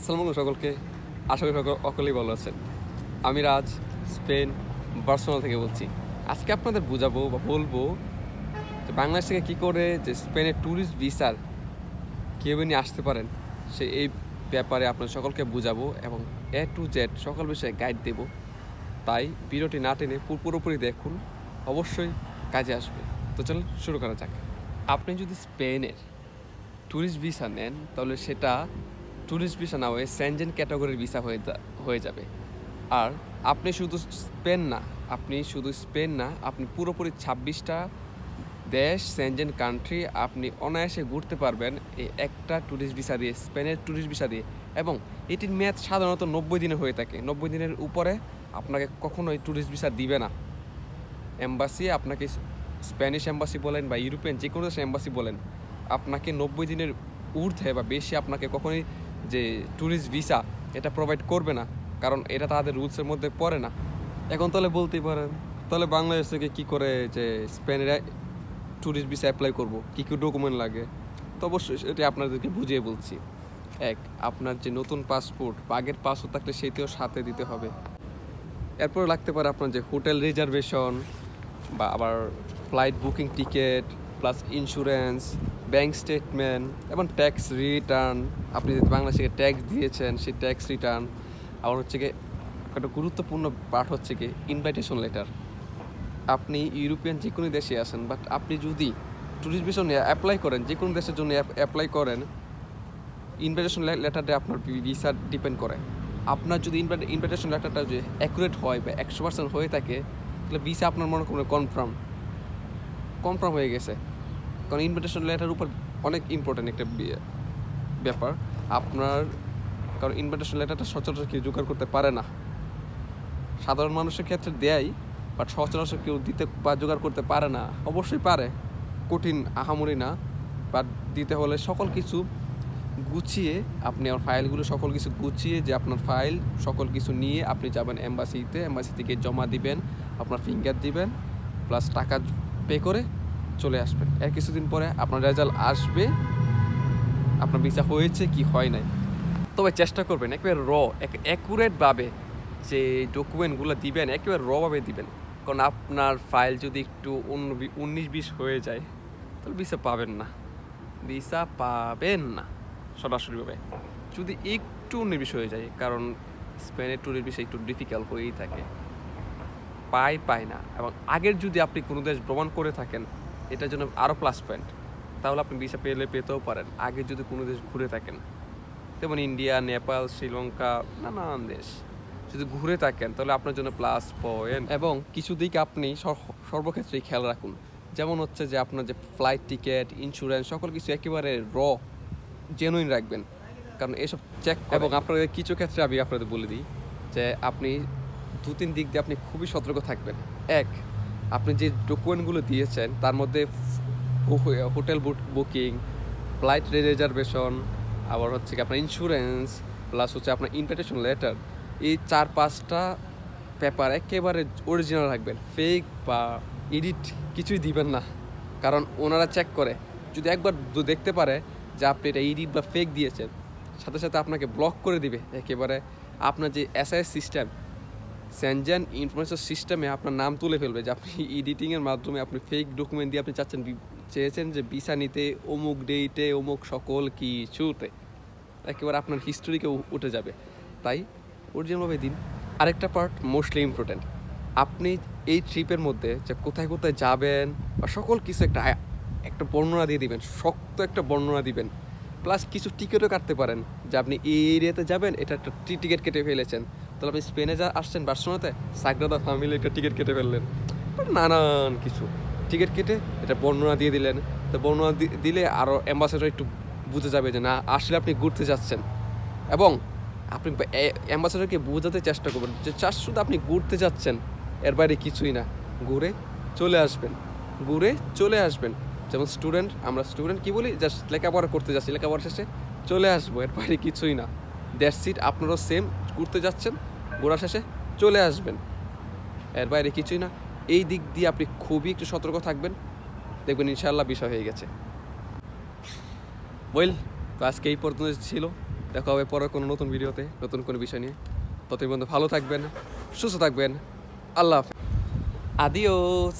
আসসালামু সকলকে। আশা করি সকল সকলেই ভালো আছেন। আমি রাজ, স্পেন, বার্সেলোনা থেকে বলছি। আজকে আপনাদের বুঝাবো বা বলব যে বাংলাদেশ থেকে কী করে যে স্পেনের ট্যুরিস্ট ভিসার কীভাবে নিয়ে আসতে পারেন, সে এই ব্যাপারে আপনাদের সকলকে বুঝাবো এবং এ টু জেড সকল বিষয়ে গাইড দেব। তাই ভিডিওটি না টেনে পুরোপুরি দেখুন। অবশ্যই কাজে আসবে। তো চলুন শুরু করা যাক। আপনি যদি স্পেনের ট্যুরিস্ট ভিসা নেন, তাহলে সেটা ট্যুরিস্ট ভিসা না হয়ে স্যানজেন ক্যাটাগরির ভিসা হয়ে হয়ে যাবে। আর আপনি শুধু স্পেন না, আপনি শুধু স্পেন না, আপনি পুরোপুরি ছাব্বিশটা দেশ স্যানজেন কান্ট্রি আপনি অনায়াসে ঘুরতে পারবেন এই একটা ট্যুরিস্ট ভিসা দিয়ে স্পেনের ট্যুরিস্ট ভিসা দিয়ে। এবং এটির মেয়াদ সাধারণত নব্বই দিনে হয়ে থাকে। নব্বই দিনের উপরে আপনাকে কখনোই ট্যুরিস্ট ভিসা দিবে না। এম্বাসি আপনাকে স্প্যানিশ এম্বাসি বলেন বা ইউরোপিয়ান যে কোনো দেশের এম্বাসি বলেন, আপনাকে নব্বই দিনের ঊর্ধ্বে বা বেশি আপনাকে কখনোই যে ট্যুরিস্ট ভিসা এটা প্রোভাইড করবে না, কারণ এটা তাদের রুলসের মধ্যে পড়ে না। এখন তাহলে বলতেই পারেন, তাহলে বাংলাদেশ থেকে কী করে যে স্পেনের ট্যুরিস্ট ভিসা অ্যাপ্লাই করব? কী কী ডকুমেন্ট লাগে? তো অবশ্যই সেটা আপনাদেরকে বুঝিয়ে বলছি। এক, আপনার যে নতুন পাসপোর্ট আগের পাসপোর্ট থাকলে সেইটিও সাথে দিতে হবে। এরপর লাগতে পারে আপনার যে হোটেল রিজার্ভেশন বা আবার flight booking ticket plus insurance bank statement এবং ট্যাক্স রিটার্ন আপনি যদি বাংলাদেশে ট্যাক্স দিয়েছেন, সেই ট্যাক্স রিটার্ন আবার হচ্ছে কি একটা গুরুত্বপূর্ণ পার্ট হচ্ছে কি ইনভাইটেশন লেটার আপনি ইউরোপিয়ান যে কোনো দেশে আসেন বাট আপনি যদি ট্যুরিস্ট ভিসা নিয়ে অ্যাপ্লাই করেন, যে কোনো দেশের জন্য অ্যাপ্লাই করেন ইনভাইটেশন লেটারটা আপনার ভিসা ডিপেন্ড করে। আপনার যদি ইনভাইটেশন লেটারটা যদি অ্যাকুরেট হয় বা একশো পার্সেন্ট হয়ে থাকে, তাহলে ভিসা আপনার মনে করেন কনফার্ম কনফার্ম হয়ে গেছে। কারণ ইনভিটেশন লেটার উপর অনেক ইম্পর্টেন্ট একটা বি- ব্যাপার। আপনার, কারণ ইনভিটেশন লেটারটা সচরাচর কেউ জোগাড় করতে পারে না। সাধারণ মানুষের ক্ষেত্রে দেয় বাট সচরাচর কেউ দিতে বা জোগাড় করতে পারে না। অবশ্যই পারে, কঠিন আহামরি না বাট দিতে হলে সকল কিছু গুছিয়ে আপনি আমার ফাইলগুলো সকল কিছু গুছিয়ে যে আপনার ফাইল সকল কিছু নিয়ে আপনি যাবেন এম্বাসিতে এম্বাসি থেকে জমা দিবেন, আপনার ফিঙ্গার দিবেন প্লাস টাকা পে করে চলে আসবেন। এর কিছুদিন পরে আপনার রেজাল্ট আসবে। আপনার ভিসা হয়েছে কি হয় নাই। তবে চেষ্টা করবেন একেবারে র এক অ্যাকুরেটভাবে যে ডকুমেন্টগুলো দিবেন, একেবারে রভাবে দিবেন। কারণ আপনার ফাইল যদি একটু উনিশ বিশ হয়ে যায়, তাহলে ভিসা পাবেন না। ভিসা পাবেন না সরাসরিভাবে যদি একটু উনিশ হয়ে যায়, কারণ স্পেনের ট্যুরের বিষয় একটু ডিফিকাল্ট হয়েই থাকে। পায় পায় না। এবং আগের যদি আপনি কোনো দেশ ভ্রমণ করে থাকেন এটার জন্য আরও প্লাস পয়েন্ট তাহলে আপনি ভিসা পেলে পেতেও পারেন। আগে যদি কোনো দেশ ঘুরে থাকেন, যেমন ইন্ডিয়া নেপাল শ্রীলঙ্কা নানান দেশ, যদি ঘুরে থাকেন, তাহলে আপনার জন্য প্লাস পয়েন্ট এবং কিছু দিক আপনি সর- সর্বক্ষেত্রেই খেয়াল রাখুন। যেমন হচ্ছে যে আপনার যে ফ্লাইট টিকিট ইন্স্যুরেন্স সকল কিছু একেবারে র জেনুইন রাখবেন। কারণ এসব চেক এবং আপনাদের কিছু ক্ষেত্রে আমি আপনাদের বলে দিই যে আপনি দু তিন দিক দিয়ে আপনি খুবই সতর্ক থাকবেন। এক আপনি যে ডকুমেন্টগুলো দিয়েছেন, তার মধ্যে হোটেল বুকিং ফ্লাইট রিজার্ভেশন আবার হচ্ছে কি আপনার ইন্স্যুরেন্স প্লাস হচ্ছে আপনার ইনভিটেশন লেটার এই চার পাঁচটা পেপার একেবারে অরিজিনাল রাখবেন। ফেক বা এডিট কিছুই দিবেন না, কারণ ওনারা চেক করে। যদি একবার দেখতে পারে যে আপনি এটা এডিট বা ফেক দিয়েছেন, সাথে সাথে আপনাকে ব্লক করে দিবে। একেবারে আপনার যে এসআইএস সিস্টেম স্যানজেন ইনফরমেশন সিস্টেমে আপনার নাম তুলে ফেলবে যে আপনি এডিটিংয়ের মাধ্যমে আপনি ফেক ডকুমেন্ট দিয়ে আপনি চাচ্ছেন। চেয়েছেন যে ভিসা নিতে অমুক ডেটে অমুক সকল কিছুতে। একেবারে আপনার হিস্টোরিকে উঠে যাবে। তাই অরিজিনালভাবে দিন। আরেকটা পার্ট মোস্টলি ইম্পর্টেন্ট আপনি এই ট্রিপের মধ্যে যে কোথায় কোথায় যাবেন বা সকল কিছু একটা একটা বর্ণনা দিয়ে দিবেন, শক্ত একটা বর্ণনা দিবেন। প্লাস কিছু টিকিটও কাটতে পারেন যে আপনি এই এরিয়াতে যাবেন, এটা একটা টিকিট কেটে ফেলেছেন। তাহলে আপনি স্পেনে যা আসছেন বার্সেলোনাতে, সাগ্রাদা ফ্যামিলি একটা টিকিট কেটে ফেললেন। But নানান কিছু। টিকিট কেটে এটা বর্ণনা দিয়ে দিলেন। তো বর্ণনা দিলে আরও অ্যাম্বাসেডর একটু বুঝে যাবে যে না, আসলে আপনি ঘুরতে যাচ্ছেন। এবং আপনি অ্যাম্বাসেডরকে বোঝাতে চেষ্টা করবেন যে চাষ শুধু আপনি ঘুরতে যাচ্ছেন, এর বাইরে কিছুই না। ঘুরে চলে আসবেন। ঘুরে চলে আসবেন। যেমন স্টুডেন্ট আমরা স্টুডেন্ট কি বলি? জাস্ট লেখাপড়া করতে যাচ্ছি, লেখাপড়া শেষে চলে আসব, এর বাইরে কিছুই না। দ্যাট সিট আপনারাও সেম ঘুরতে যাচ্ছেন। ঘোরা শেষে চলে আসবেন। এর বাইরে কিছুই না। এই দিক দিয়ে আপনি খুবই একটু সতর্ক থাকবেন। দেখবেন ইনশাল্লাহ বিষয় হয়ে গেছে। বইল তো আজকে এই পর্যন্ত ছিল। দেখা হবে পরের কোনো নতুন ভিডিওতে, নতুন কোনো বিষয় নিয়ে। ততদিন পর্যন্ত ভালো থাকবেন, সুস্থ থাকবেন। আল্লাহ হাফেজ। আদিওস